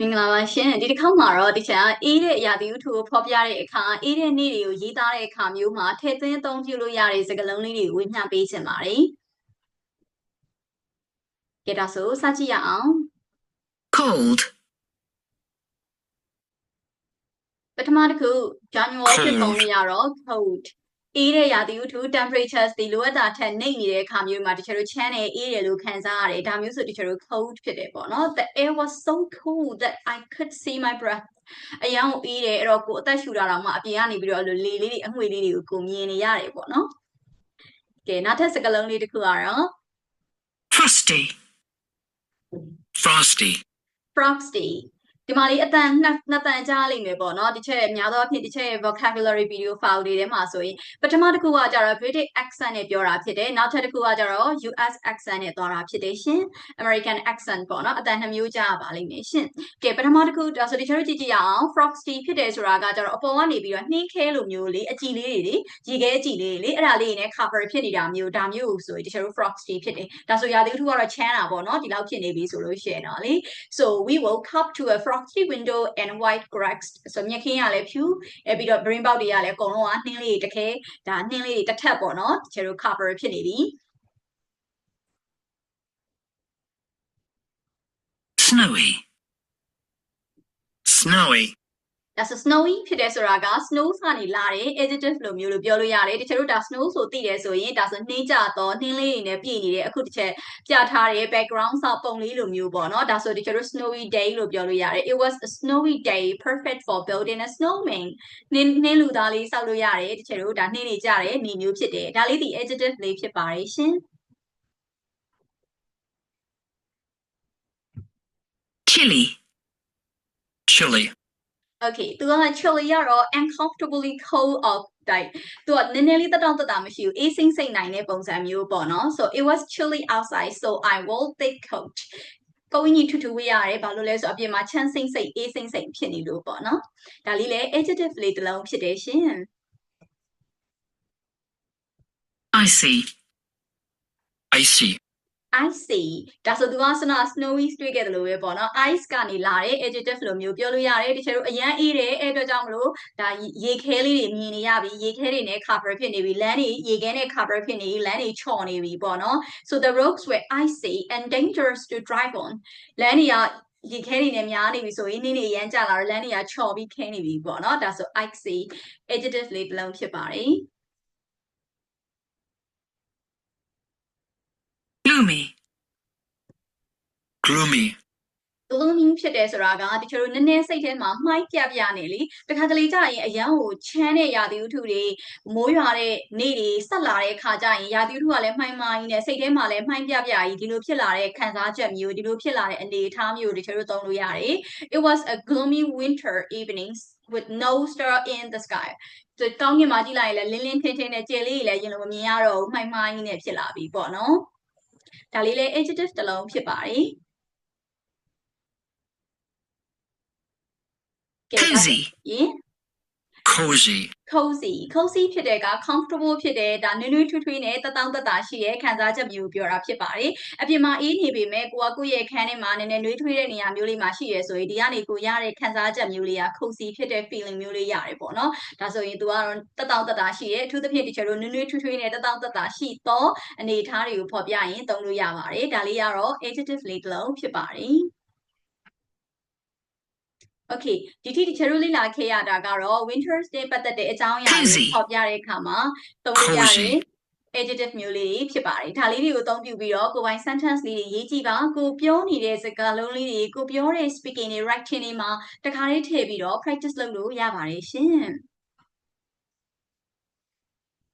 မင်္ဂလာပါရှင်ဒီတစ်ခေါက်မှာတော့တခြားအေးတဲ့ရာသီဥတုကိုဖော်ပြတဲ့အခါအေးတဲ့နေ့တွေကိုရေးသားတဲ့အခါမျိုးမှာထည့်သွင်းအသုံးပြုလို့ရတဲ့စကားလုံးလေးတွေကိုဝေမျှပေးချင်ပါတယ်ကြည့်ဒါဆိုစကြည့်ရအောင် cold, ပထမတစ်ခု January ဖြစ်ပုံလေးရတော့ cold အေးတဲ့ရာသီဥတု temperatures ဒီလိုအပ်တာထက်နှိမ့်နေတဲ့အခါမျိုးမှာတချို့တို့ချမ်းတယ်အေးတယ်လို့ခံစားရတယ်ဒါမျိုးဆိုတချို့တို့ cold ဖြစ်တယ်ပေါ့နော် the air was so cold that I could see my breath အယောင်အေးတယ်အဲ့တော့ကိုအသက်ရှူတာတော့မှအပြင်ကနေပြီးတော့လေလေးတွေအငွေလေးတွေကိုကိုမြင်နေရတယ်ပေါ့နော်ကဲနောက်ထပ်စကားလုံးလေးတစ်ခုကတော့ frosty, frosty, frosty ဒီမှာလေးအတန်နှစ်နှစ်တန်ကြားလိမ့်မယ်ပေါ့နော်ဒီချက်များသောအားဖြင့်ဒီချက်ရဲ့ vocabulary video file တွေထဲမှာဆိုရင်ပထမတစ်ခုကကြတော့ British accent နဲ့ပြောတာဖြစ်တယ်နောက်ထပ်တစ်ခုကကြတော့ US accent နဲ့သွားတာဖြစ်တယ်ရှင် American accent ပေါ့နော်အတန်နှစ်မျိုးကြားပါလိမ့်မယ်ရှင်ကဲပထမတစ်ခုဒါဆိုဒီချက်တို့ကြည့်ကြည့်ရအောင် frosty ဖြစ်တယ်ဆိုတာကကြတော့အပေါ်ကနေပြီးတော့နှင်းခဲလိုမျိုးလေးအကြည်လေးတွေလေရေခဲအကြည်လေးတွေလေအဲ့ဒါလေးတွေနဲ့ cover ဖြစ်နေတာမျိုးဒါမျိုးဆိုရင်ဒီချက်တို့ frosty ဖြစ်တယ်ဒါဆိုရာသီဥတုကတော့ချမ်းတာပေါ့နော်ဒီလောက်ဖြစ်နေပြီဆိုလို့ရှိရင်တော့လေ so we woke up to a frosty window and white cracks ဆိုမြက်ခင်းရလဲဖြူအဲပြီးတော့ brain bout တွေကလည်းအကုန်လုံးကနှင်းလေးတွေတခဲဒါနှင်းလေးတွေတစ်ထပ်ပေါ့နော်ကျတို့ cover ဖြစ်နေပြီ snowy, snowy, ဒါဆို snowy ဖြစ်တယ်ဆိုတာက snow ကနေလာတဲ့ adjective လိုမျိုးလို့ပြောလို့ရတယ်တချို့တို့ဒါ snow ဆိုသိတယ်ဆိုရင်ဒါဆိုနှင်းကြတော့နှင်းလေးတွေနဲ့ပြည့်နေတဲ့အခုတစ်ချက်ပြထားတဲ့ background ဆောက်ပုံလေးလိုမျိုးပေါ့နော်ဒါဆိုတချို့တို့ snowy day လို့ပြောလို့ရတယ် it was a snowy day perfect for building a snowman နှင်းနှင်းလူသားလေးဆောက်လို့ရတယ်တချို့တို့ဒါနှင်းနေကြတဲ့နေမျိုးဖြစ်တယ်ဒါလေးဒီ adjective လေးဖြစ်ပါတယ်ရှင် chilly, chilly, Okay သူက chilly ရတော့ uncomfortably cold of like သူကနည်းနည်းလေးတက်တောင့်တက်တာမရှိဘူးအေးစိမ့်စိမ့်နိုင်တဲ့ပုံစံမျိုးပေါ့နော် so it was chilly outside so I wore thick coat ကိုဝင်းကြီးထူထူဝေးရတယ်ဘာလို့လဲဆိုတော့အပြင်မှာချမ်းစိမ့်စိမ့်အေးစိမ့်စိမ့်ဖြစ်နေလို့ပေါ့နော်ဒါလေးလည်း adjective လေးတစ်လုံးဖြစ်တယ်ရှင် icy, icy, I see ဒါဆိုသူကစနာ snowy တွေ့ခဲ့တယ်လို့ပဲပေါ့နော် ice ကနေလာတဲ့ adjective လိုမျိုးပြောလို့ရတယ်တချို့တို့အရန်အေးတယ်အဲ့အတွက်ကြောင့်မလို့ဒါရေခဲလေးတွေမြင်နေရပြီရေခဲတွေနဲ့ cover ဖြစ်နေပြီလမ်းတွေရေခဲနဲ့ cover ဖြစ်နေပြီလမ်းတွေချော်နေပြီပေါ့နော် so the roads were icy and dangerous to drive on လမ်းတွေကရေခဲတွေနဲ့များနေပြီဆိုရင်နင်းနေရမ်းကြလာတော့လမ်းတွေကချော်ပြီးခင်းနေပြီပေါ့နော်ဒါဆို icy adjective လေးတစ်လုံးဖြစ်ပါတယ် gloomy, gloomy, blooming ဖြစ်တယ်ဆိုတာကတချို့တို့နည်းနည်းစိတ်ထဲမှာမှိုက်ပြပြနေလေတခါတလေကြာရင်အရန်ကိုချမ်းတဲ့ရာသီဥတုတွေမိုးရွာတဲ့နေ့တွေဆက်လာတဲ့ခါကျရင်ရာသီဥတုကလည်းမှိုင်းမှိုင်းနဲ့စိတ်ထဲမှာလည်းမှိုင်းပြပြကြီးဒီလိုဖြစ်လာတဲ့ခံစားချက်မျိုးဒီလိုဖြစ်လာတဲ့အနေအထားမျိုးတွေတချို့တို့သုံးလို့ရတယ် It was a gloomy winter evening with no star in the sky ဆိုတောင်းကင်မှာကြည့်လိုက်ရင်လည်းလင်းလင်းထင်းထင်းနဲ့ကြယ်လေးတွေလည်းရင်လိုမမြင်ရတော့ဘူးမှိုင်းမှိုင်းနဲ့ဖြစ်လာပြီပေါ့နော် ဒါလေးလည်း adjective တစ်လုံးဖြစ်ပါတယ်ကဲ cozy, ရင် cozy, cozy cozy ဖြစ်တဲ့က comfortable ဖြစ်တဲ့ဒါနွေးနွေးထွေးထွေးနဲ့တတောင်းတတရှိရဲ့ခံစားချက်မျိုးပြောတာဖြစ်ပါတယ်အပြင်မှာအေးနေပေမဲ့ကိုကကိုယ့်ရဲ့ခန်းထဲမှာနည်းနည်းနွေးထွေးတဲ့နေရာမျိုးလေးမှာရှိရဲဆိုရင်ဒီကနေကိုရတဲ့ခံစားချက်မျိုးလေးက cozy ဖြစ်တဲ့ feeling မျိုးလေးရတယ်ပေါ့နော်ဒါဆိုရင် तू ကတော့တတောင်းတတရှိရဲ့အထူးသဖြင့်ဒီချက်တို့နွေးနွေးထွေးထွေးနဲ့တတောင်းတတရှိတော့အနေအထားတွေကိုဖော်ပြရင်သုံးလို့ရပါတယ်ဒါလေးကတော့ adjective လေးတစ်လုံးဖြစ်ပါတယ် Okay ဒီထိတချို့တို့လေ့လာခဲ့ရတာကတော့ Winter's Day ပတ်သက်တဲ့အကြောင်းအရာတွေ Cozy ဖော်ပြတဲ့အခါမှာသုံးလို့ရတဲ့ Cozy adjective မျိုးလေးတွေဖြစ်ပါတယ်ဒါလေးတွေကိုအသုံးပြုပြီးတော့ကိုယ်ပိုင် sentence လေးတွေရေးကြည့်ပါကိုပြောနေတဲ့စကားလုံးလေးတွေကိုပြောတဲ့ speaking တွေ writing တွေမှာတခါလေးထည့်ပြီးတော့ practice လုပ်လို့ရပါတယ်ရှင်